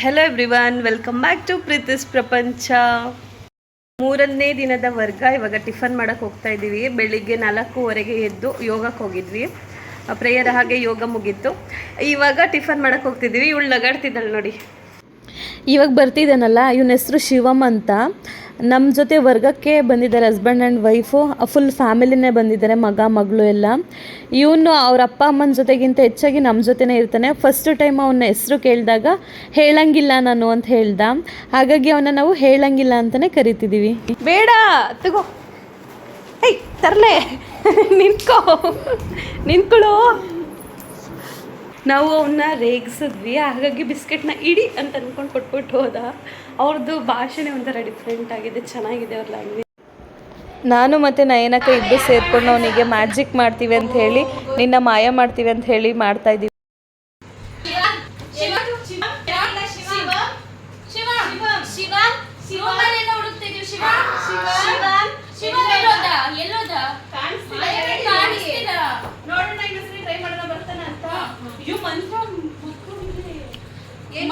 Hello everyone welcome back to ಪ್ರೀತಿಸ್ ಪ್ರಪಂಚ ಮೂರನೇ ದಿನದ ವರ್ಗ, ಇವಾಗ ಟಿಫನ್ ಮಾಡೋಕ್ಕೆ ಹೋಗ್ತಾ ಇದ್ದೀವಿ ಬೆಳಿಗ್ಗೆ ನಾಲ್ಕೂವರೆಗೆ ಎದ್ದು ಯೋಗಕ್ಕೆ ಹೋಗಿದ್ವಿ. ಪ್ರೇಯರ್ ಹಾಗೆ ಯೋಗ ಮುಗೀತು. ಇವಾಗ ಟಿಫನ್ ಮಾಡೋಕ್ಕೆ ಹೋಗ್ತಿದ್ದೀವಿ ಇವಳು ನಗಾಡ್ತಿದ್ದಾಳೆ ನೋಡಿ. ಇವಾಗ ಬರ್ತಿದ್ದಾನಲ್ಲ, ಇವನ ಹೆಸರು ಶಿವಮ್ ಅಂತ. ನಮ್ಮ ಜೊತೆ ವರ್ಗಕ್ಕೆ ಬಂದಿದ್ದಾರೆ ಹಸ್ಬೆಂಡ್ ಆ್ಯಂಡ್ ವೈಫು ಫುಲ್ ಫ್ಯಾಮಿಲಿನೇ ಬಂದಿದ್ದಾರೆ, ಮಗ, ಮಗಳು ಎಲ್ಲ. ಇವನು ಅವ್ರ ಅಪ್ಪ, ಅಮ್ಮನ ಜೊತೆಗಿಂತ ಹೆಚ್ಚಾಗಿ ನಮ್ಮ ಜೊತೆನೇ ಇರ್ತಾನೆ. ಫಸ್ಟ್ ಟೈಮ್ ಅವನ ಹೆಸರು ಕೇಳಿದಾಗ, ಹೇಳಂಗಿಲ್ಲ ನಾನು ಅಂತ ಹೇಳ್ದ. ಹಾಗಾಗಿ ಅವನ ನಾವು ಹೇಳಂಗಿಲ್ಲ ಅಂತಲೇ ಕರಿತಿದ್ದೀವಿ ಬೇಡ, ತಗೋ. ಏಯ್, ತರಲೆ. ನಿಂತ್ಕೋ. ನಿಂತ್ಕೊಳ್ಳೋ. ನಾವು ಅವನ್ನ ರೇಗಿಸಿದ್ವಿ. ಹಾಗಾಗಿ ಬಿಸ್ಕೆಟ್ನ ಇಡಿ ಅಂತ ಅಂದ್ಕೊಂಡು ಕೊಟ್ಬಿಟ್ಟು ಹೋದ. ಅವ್ರದ್ದು ಭಾಷೆನೇ ಒಂಥರ ಡಿಫ್ರೆಂಟ್ ಆಗಿದೆ. ಚೆನ್ನಾಗಿದೆ ಅವ್ರ ಲ್ಯಾಂಗ್ವೇಜ್ ನಾನು ಮತ್ತು ನಯನಕ ಇಬ್ಬರು ಸೇರಿಕೊಂಡು ಅವನಿಗೆ ಮ್ಯಾಜಿಕ್ ಮಾಡ್ತೀವಿ ಅಂತ ಹೇಳಿ, ನಿನ್ನ ಮಾಯ ಮಾಡ್ತೀವಿ ಅಂತ ಹೇಳಿ ಮಾಡ್ತಾ ಇದ್ದೀವಿ ಅಲ್ಲ ಎಲ್ಲಿ ನಿನ್ ತಮ್ಮ ಕಾಣಿಸ್ತಿದ್ದಾನೆ ಹಸ್ಬೆಂಡ್ ಗೊತ್ತು ಅನ್ಕೊಂಡು ವಾಪಸ್ ಬರ್ಸಿದ್ದು ನಾನ್ ನಿನಗ್ ಗೊತ್ತು ಅಂತ ಅನ್ಕೊಂಡೆ ಓಂ ಬಾ ಅಂಬುಷ್ ಎಲ್ಲೋದ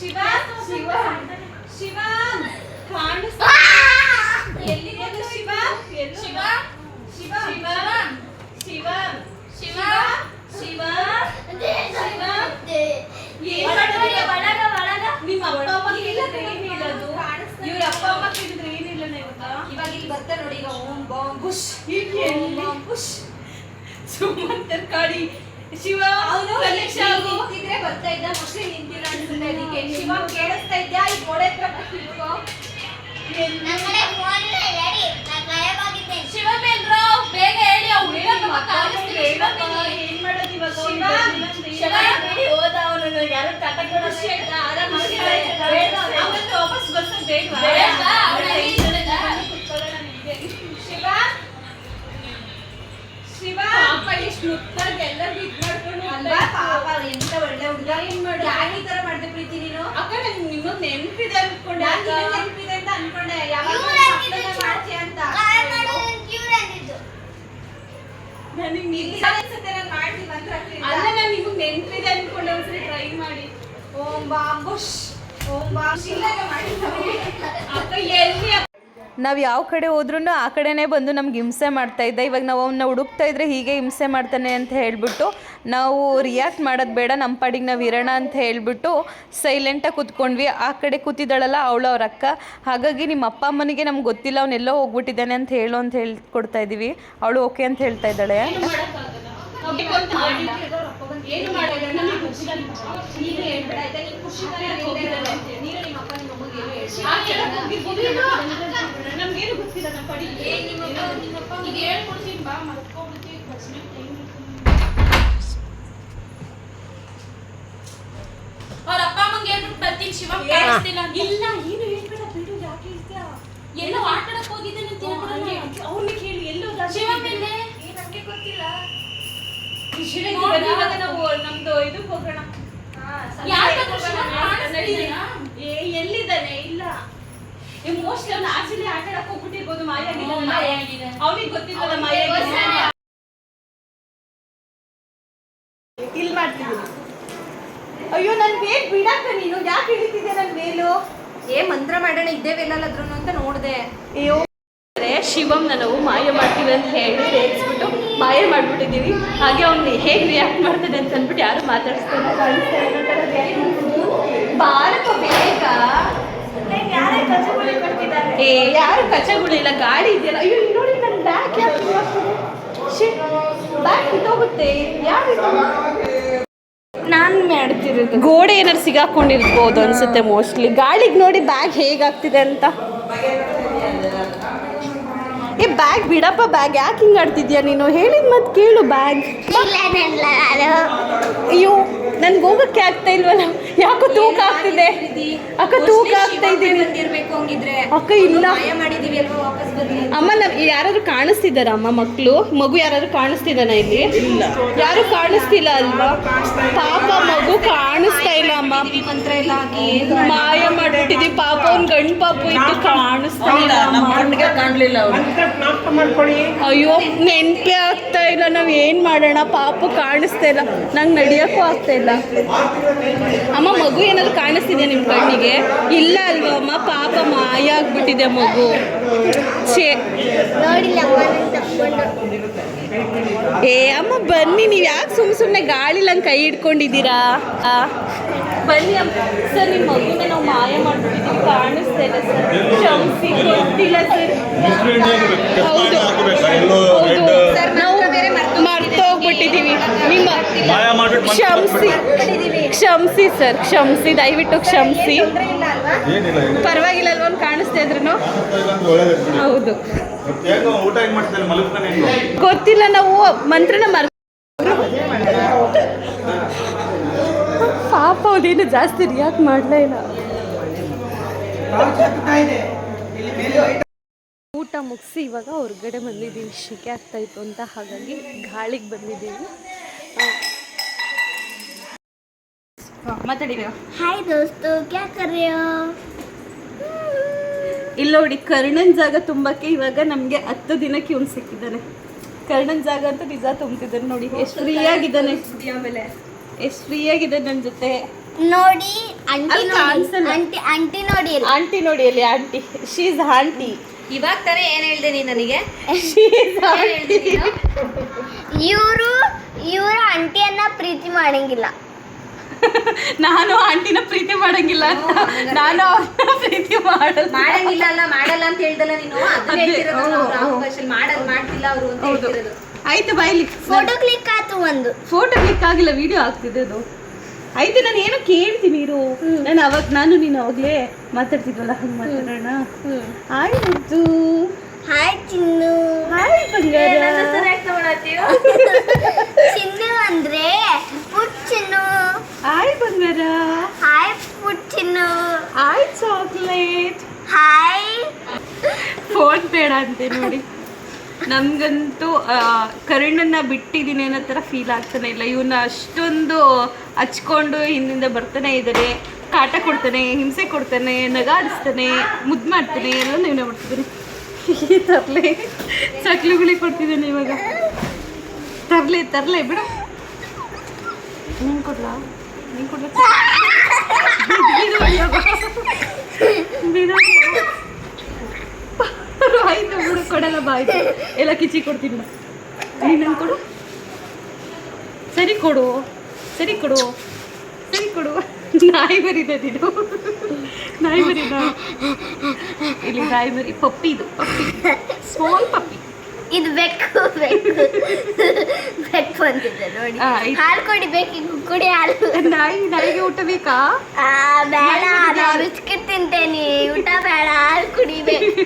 ಶಿವ ಶಿವ ಶಿವ ಕಾಣಿಸ್ತಾ ಎಲ್ಲಿಗೆ ಹೋದ ಶಿವ? ಎಲ್ಲೋ ಶಿವ ಶಿವ ಶಿವ ಶಿವ? ಶಿವ ಶಿವ ಒಳಗೆ? ಒಳಗ ನಿಮ್ಮ ಅಪ್ಪ ಅಮ್ಮ ಇಲ್ಲ ಕೇಳಿದ್ರೆ ಏನ್ ಕಾಣಿಸ್ತಾ ಇವ್ರ ಅಪ್ಪ ಅಮ್ಮ ಕೇಳಿದ್ರೆ ಏನಿಲ್ಲ ಹೇಳೋಣ ಇವಾಗ ಇಲ್ಲಿ ಬರ್ತಾ ನೋಡಿ ಈಗ Om bomb bush bomb bush ಸುಮಂತರ್ ಕಾಡಿ ಶಿವ ಅವನು ಆಗು ನಿಂತಿದ್ರೆ ಬರ್ತಾ ಇದ್ದ ಮಕ್ಳು ನಿಂತಿಲ್ಲ ಅನ್ಸುತ್ತೆ ಅದಕ್ಕೆ. ಶಿವ ಕೇಳಿಸ್ತಾ ಇದ್ಯಾ? ಈ ಗೋಡೆ ಹತ್ರ ಬರ್ತಿದ್ಕೋ ಶಿವ ಬೇಲ್ರೋ ಬೇಗ ಹೇಳಿ ಅವ್ನು ಹೇಳೋದು ಬೇಲಿ. ಏನ್ ಮಾಡೋದು ಇವಾಗ? ಶಿವ, ಶಿವ ಹೋದ ಅವನು ಯಾರು? ಆರಾಮ್ ಖುಷಿ ಬೇಡ ಆಯ್ತಾ? ಬೇಡ ಅವ್ನು. ಅವತ್ತು ವಾಪಸ್ ಬರ್ಸೋದು ಬೇಡವಾ? ಶಿವ ಪಾಪ ಎಷ್ಟು ಮುತ್ತಾಗಿ ಎಲ್ಲರಿಗೂ ಇದ್ ಮಾಡ್ಕೊಂಡು ಅಲ್ವಾ ಪಾಪ ಎಂತ ಒಳ್ಳೆ ಹುಡುಗ? ಏನ್ ಮಾಡು ಯಾಕೆ ಈ ತರ ಮಾಡ್ದೆ ಪ್ರೀತಿ ನೀನು? ಅಕ್ಕ ನಂಗೆ ನಿಮ್ಮಗ್ ನೆನಪಿದೆ ಅನ್ಕೊಂಡೆ. ಅಂತ ಅನ್ಕೊಂಡೆ. ಯಾವಾಗ ಮಾಡ್ತೀಯ ಅಂತ? ನನಗ್ ನಿಜ ಅನ್ಸುತ್ತೆ ನಾನು ಮಾಡ್ತೀನಿ ಅಲ್ಲ ನಾನು ನಿಮಗ್ ನೆನಪಿದೆ ಅನ್ಕೊಂಡೆ. ಒಂದ್ಸರಿ ಟ್ರೈ ಮಾಡಿ. ಓಂ ಬಾಂಬುಷ್. ಓಂ ಬಾಂಬುಷ್. ಇಲ್ಲಾಗ ಮಾಡಿ ಅಕ್ಕ ಎಲ್ಲಿ ನಾವು ಯಾವ ಕಡೆ ಹೋದ್ರೂ ಆ ಕಡೆನೇ ಬಂದು ನಮ್ಗೆ ಹಿಂಸೆ ಮಾಡ್ತಾ ಇದ್ದ. ಇವಾಗ ನಾವು ಅವನ್ನ ಹುಡುಕ್ತಾ ಇದ್ರೆ ಹೀಗೆ ಹಿಂಸೆ ಮಾಡ್ತಾನೆ ಅಂತ ಹೇಳಿಬಿಟ್ಟು ನಾವು ರಿಯಾಕ್ಟ್ ಮಾಡೋದು ಬೇಡ ನಮ್ಮ ಪಾಡಿಗೆ ನಾವು ಇರೋಣ ಅಂತ ಹೇಳಿಬಿಟ್ಟು ಸೈಲೆಂಟಾಗಿ ಕೂತ್ಕೊಂಡ್ವಿ. ಆ ಕಡೆ ಕೂತಿದ್ದಾಳಲ್ಲ ಅವಳು ಅವ್ರ ಅಕ್ಕ. ಹಾಗಾಗಿ ನಿಮ್ಮ ಅಪ್ಪ ಅಮ್ಮನಿಗೆ ನಮ್ಗೆ ಗೊತ್ತಿಲ್ಲ ಅವನೆಲ್ಲೋ ಹೋಗ್ಬಿಟ್ಟಿದ್ದಾನೆ ಅಂತ ಹೇಳು ಅಂತ ಹೇಳಿ ಕೊಡ್ತಾ ಇದ್ದೀವಿ ಅವಳು ಓಕೆ ಅಂತ ಹೇಳ್ತಾ ಇದ್ದಾಳೆ. ಏನು ಏನು ಗೊತ್ತಿಲ್ಲ ನಮ್ಮ ಪಾಡಿಗೆ ನಿಮ್ಮಪ್ಪ ನಿಮ್ಮಪ್ಪ ಈಗ ಹೇಳ್ಕೊಡ್ತೀನಿ ಬಾ ಟೈಮ್ ಅವ್ರ ಅಪ್ಪ ಅಮ್ಮಂಗೆ ಹೇಳ್ಬಿಟ್ಟು ಬರ್ತೀನಿ ಶಿವ ಕಾಣಿಸ್ತಿಲ್ಲ ಇಲ್ಲ ಏನು ಹೇಳ್ಬೇಡ ಬಿಡು ಯಾಕೆ ಹೇಳ್ತೀಯ ಎಲ್ಲೋ ಆಟ ಆಡಕ್ ಹೋಗಿದ್ದೇನೆ ಅಂತ ಹೇಳ್ಬಿಡಲ್ಲ. ಅವ್ರನ್ನ ಕೇಳಿ ಎಲ್ಲೋದ ಶಿವ ಮೇಲೆ ಏ ನಮ್ಗೆ ಗೊತ್ತಿಲ್ಲ ಇವಾಗ ನಾವು ನಮ್ದು ಇದಕ್ಕೆ ಹೋಗೋಣ ಎಲ್ಲಿದ್ದಾನೆ ಮೋಸ್ಟ್ಲಿ ಅವ್ನು ಆಕ್ಚುಲಿ ಆಟ ಆಡಕ್ ಹೋಗ್ಬಿಟ್ಟಿರ್ಬೋದು. ಅವ್ನಿಗೆ ಗೊತ್ತಿಲ್ಲ ಮಾಯ ಇಲ್ಲಿ ಮಾಡ್ತಿದ್ದೀನಿ ಅಯ್ಯೋ ನನ್ ಬೇಗ ಬಿಡಕ್ಕ ನೀನು? ಯಾಕೆ ಹಿಡಿತಿದ್ದೆ ನನ್ ಮೇಲು? ಏ ಮಂತ್ರ ಮಾಡೋಣ ಇದ್ದೇವೆಲ್ಲದ್ರೂ ಅಂತ ನೋಡಿದೆ. ಅಯ್ಯೋ. ಶಿವಮ್ನ ನಾವು ಮಾಯ ಮಾಡ್ತೀವಿ ಅಂತ ಹೇಳಿ ರೇಗಿಸ್ಬಿಟ್ಟು ಮಾಯ ಮಾಡ್ಬಿಟ್ಟಿದ್ದೀವಿ. ಹಾಗೆ ಅವ್ನು ಹೇಗೆ ರಿಯಾಕ್ಟ್ ಮಾಡ್ತಾನೆ ಅಂತ ಅಂದ್ಬಿಟ್ಟು ಯಾರು ಮಾತಾಡ್ಸ್ತಾರೆ ಭಾರತ ಬೇಗ ಏ ಯಾರು ಕಚಗುಳಿಲ್ಲ ಗಾಡಿ ಇದೆಯಲ್ಲ. ಅಯ್ಯೋ ನೋಡಿ ನನ್ನ ಬ್ಯಾಗ್ ಯಾಕೆ ಬ್ಯಾಗ್ ಕಿತ್ತೋಗುತ್ತೆ ಯಾರು ನಾನು ಮಾಡ್ತಿರೋದು. ಗೋಡೆ ಏನಾದ್ರು ಸಿಗಾಕೊಂಡಿರ್ಬೋದು ಅನ್ಸುತ್ತೆ ಮೋಸ್ಟ್ಲಿ ಗಾಳಿಗೆ ನೋಡಿ ಬ್ಯಾಗ್ ಹೇಗಾಗ್ತಿದೆ ಅಂತ. ಏ ಬ್ಯಾಗ್ ಬಿಡಪ್ಪ ಬ್ಯಾಗ್ ಯಾಕೆ ಹಿಂಗಾಡ್ತಿದ್ಯಾ ನೀನು? ಹೇಳಿದ ಮತ್ತೆ ಕೇಳು ಬ್ಯಾಗ್ ಅಯ್ಯೋ. ನನ್ಗೆ ಹೋಗಕ್ಕೆ ಆಗ್ತಾ ಇಲ್ವಲ್ಲ? ಯಾಕೋ ತೂಕ ಆಗ್ತಿದೆ? ಅಕ್ಕ ತೂಕ ಆಗ್ತಾ ಹಂಗಿದ್ರೆ. ಅಕ್ಕ ಇಲ್ಲ. ಮಾಯ ಮಾಡಿದೀವಿ ಅಲ್ವಾ ವಾಪಸ್ ಬರ್ಲಿ ಅಮ್ಮ ನಾವ್ ಯಾರಾದ್ರು ಕಾಣಿಸ್ತಿದಾರ ಅಮ್ಮ ಮಕ್ಕಳು ಮಗು ಯಾರಾದ್ರು ಕಾಣಿಸ್ತಿದಾನ ಇಲ್ಲಿ? ಯಾರು ಕಾಣಿಸ್ತಿಲ್ಲ ಅಲ್ವಾ? ಪಾಪ ಮಗು ಕಾಣಿಸ್ತಾ ಇಲ್ಲ ಅಮ್ಮ. ಮಾಯ ಮಾಡ್ಬಿಟ್ಟಿದೀವಿ ಪಾಪ ಒಂದ್ ಗಂಡ್ ಪಾಪು ಇದ್ದು ಕಾಣಿಸ್ತಾ ಇಲ್ಲ. ಅಯ್ಯೋ ನೆನ್ಪೆ ಆಗ್ತಾ ಇಲ್ಲ. ನಾವ್ ಏನ್ ಮಾಡೋಣ? ಪಾಪು ಕಾಣಿಸ್ತಾ ಇಲ್ಲ. ನಂಗೆ ನಡಿಯಕ್ಕೂ ಆಗ್ತಾ ಇಲ್ಲ. ಅಮ್ಮ ಮಗು ಏನಾದ್ರು ಕಾಣಿಸ್ತಿದ್ಯಾ ನಿಮ್ ಕಣ್ಣಿಗೆ? ಇಲ್ಲ ಅಲ್ವಾ ಅಮ್ಮ ಪಾಪ ಮಾಯ ಆಗ್ಬಿಟ್ಟಿದೆ ಮಗು. ಛೇ. ಏ ಅಮ್ಮ ಬನ್ನಿ ನೀವು ಯಾಕೆ ಸುಮ್ ಸುಮ್ಮನೆ ಗಾಳಿಲಂಗೆ ಕೈ ಹಿಡ್ಕೊಂಡಿದ್ದೀರಾ? ಆ? ಬನ್ನಿ ಅಮ್ಮ. ಸರ್ ನಿಮ್ಮ ಮಗುನ ನಾವು ಮಾಯ ಮಾಡ್ಬಿಟ್ಟಿದ್ದೀವಿ. ಕಾಣಿಸ್ತಾ ಇಲ್ಲ ಸರ್. ಕ್ಷಮಿಸಿ ಗೊತ್ತಿಲ್ಲ ಸರ್. ಹೌದು. ಹೌದು. ಸರ್ ನಾವು ಮರ್ತೋಗ್ಬಿಟ್ಟಿದ್ದೀವಿ ನಿಮ್ಮ ಕ್ಷಮಿಸಿ. ಕ್ಷಮಿಸಿ ಸರ್. ಕ್ಷಮಿಸಿ ದಯವಿಟ್ಟು ಕ್ಷಮಿಸಿ. ಪರವಾಗಿಲ್ಲ ಅಲ್ವಾ? ಒಂದ್ ಕಾಣಿಸ್ತಾ ಇದ್ರು ಹೌದು. ಗೊತ್ತಿಲ್ಲ ನಾವು ಮಂತ್ರನ ಮರ ಪಾಪ ಅದೇನು ಜಾಸ್ತಿ ರಿಯಾಕ್ಟ್ ಮಾಡ್ಲೇ ಇಲ್ಲ. ಮುಗಿಸಿ ಇವಾಗ ಹೊರಗಡೆ ಬಂದಿದ್ದೀವಿ. ಆಗ್ತಾ ಇತ್ತು ಅಂತ ಹಾಗಾಗಿ ಗಾಳಿಗೆ ಬಂದಿದ್ದೀವಿ. ಹಾಯ್ ದೋಸ್ತು ಕ್ಯಾ ಕರೆಯೋ ಇಲ್ಲ ನೋಡಿ ಕರ್ಣನ್ ಜಾಗ ತುಂಬಕ್ಕೆ ಇವಾಗ ನಮ್ಗೆ ಹತ್ತು ದಿನಕ್ಕೆ ಇವ್ನು ಸಿಕ್ಕಿದ್ದಾನೆ. ಕರ್ಣನ್ ಜಾಗ ಅಂತ ನಿಜ ತುಂಬಿದ್ದಾನೆ ನೋಡಿ ಎಷ್ಟು ಫ್ರೀ ಆಗಿದ್ದಾನೆ. ಆಮೇಲೆ. ಎಷ್ಟು ಫ್ರೀ ಆಗಿದೆ ನನ್ನ ಜೊತೆ. ನೋಡಿ ಆಂಟಿ ನೋಡಿ ಆಂಟಿ ನೋಡಿ ಅಲ್ಲಿ ಆಂಟಿ ಶೀಸ್ ಆಂಟಿ ಇವಾಗ ತಾನೇ ಏನ್ ಹೇಳ್ದೆ ನೀನ್ ನನಗೆ? ಇವರು ಇವರು ಆಂಟಿಯನ್ನ ಪ್ರೀತಿ ಮಾಡಂಗಿಲ್ಲ. ನಾನು ಆಂಟಿನ ಪ್ರೀತಿ ಮಾಡಂಗಿಲ್ಲ ಅಂತ. ನಾನು ಅವ್ರನ್ನ ಪ್ರೀತಿ ಮಾಡಲ್ಲ. ಮಾಡಂಗಿಲ್ಲ ಅಲ್ಲ ಮಾಡಲ್ಲ ಅಂತ ಹೇಳ್ದಲ್ಲ ನೀನು? ಅದನ್ನ ಅದೇ, ಹೇಳ್ತಿರೋದು ಹೌದು, ನಾವು ರಾಮ ಭಾಷೆಲಿ ಮಾಡಲ್ಲ ಮಾಡ್ತಿಲ್ಲ ಅವರು ಅಂತ ಹೌದು. ಹೇಳ್ತಿರೋದು. ಆಯ್ತು ಬಾಯ್ಲಿ ಫೋಟೋ ಕ್ಲಿಕ್ ಆಯ್ತು ಒಂದು. ಫೋಟೋ ಕ್ಲಿಕ್ ಆಗಿಲ್ಲ ವಿಡಿಯೋ ಆಗ್ತಿದೆ ಅದು. ಆಯ್ತು ನಾನು ಏನೋ ಕೇಳ್ತೀನಿ ಇರು. ನಾನು ಅವಾಗ ನಾನು ನೀನು ಅವಾಗಲೇ ಮಾತಾಡ್ತಿದ್ವಲ್ಲ ಹಂಗೆ ಮಾತಾಡೋಣ. ಆಯ್ತು ಹಾಯ್ ಚಿನ್ನು. ಹಾಯ್ ಬಂಗಾರ ಚಿನ್ನು ಅಂದ್ರೆ ಪುಟ್ ಚಿನ್ನು. ಹಾಯ್ ಬಂಗಾರ ಹಾಯ್ ಪುಟ್ ಚಿನ್ನು. Hi chocolate. ಹಾಯ್. ಫೋನ್ ಬೇಡ ಅಂತೆ ನೋಡಿ. ನಮಗಂತೂ ಕರುಣನ್ನ ಬಿಟ್ಟಿದ್ದೀನಿ ಅನ್ನೋ ಥರ ಫೀಲ್ ಆಗ್ತಾನೆ ಇಲ್ಲ. ಇವನ್ನ ಅಷ್ಟೊಂದು ಹಚ್ಕೊಂಡು ಹಿಂದಿಂದ ಬರ್ತಾನೆ ಇದ್ದಾರೆ ಕಾಟ ಕೊಡ್ತಾನೆ, ಹಿಂಸೆ ಕೊಡ್ತಾನೆ, ನಗಾಡಿಸ್ತಾನೆ, ಮುದ್ದು ಮಾಡ್ತಾನೆ ಎಲ್ಲ ನೀವೇ ಮಾಡ್ತಿದ್ದೀನಿ ತರಲೆ ಸಕ್ಲುಗಳಿಗೆ ಕೊಡ್ತಿದ್ದೀನಿ ಇವಾಗ. ತರಲೆ ತರಲೆ, ಬಿಡು. ನೀನು ಕೊಡ್ಲಾ? ನೀನು ಕೊಡ್ಲಾ? ಕೊಡಲ್ಲ ಬಾಯ್ತು ಎಲ್ಲ ಕಿಚಿ ಕೊಡ್ತೀನಿ ನೀನು ಕೊಡು. ಸರಿ ಕೊಡು. ಸರಿ ಕೊಡು. ಸರಿ ಕೊಡು. ನಾಯಿ ಬರಿದೆ ನೀನು. ನಾಯಿ ಬರಿದ ಇಲ್ಲಿ ನಾಯಿ ಮರಿ ಪಪ್ಪಿ ಇದು, ಪಪ್ಪಿ. ಸ್ಮಾಲ್ ಪಪ್ಪಿ ಇದು ಬೆಕ್ಕು ಬೆಕ್ಕು. ಬೆಕ್ಕು ಬಂದಿದೆ ನೋಡಿ. ಆ. ಹಾಲು ಕೊಡಿ ಬೇಕಿಗೆ ಕುಡಿ ಹಾಲು. ನಾಯಿ ನಾಯಿಗೆ ಊಟ ಬೇಕಾ? ಆ, ಬೇಡ ನಾನು ಬಿಸ್ಕಿಟ್ ತಿಂತೇನೆ. ಊಟ ಬೇಡ ಹಾಲು ಕುಡಿಬೇಕು.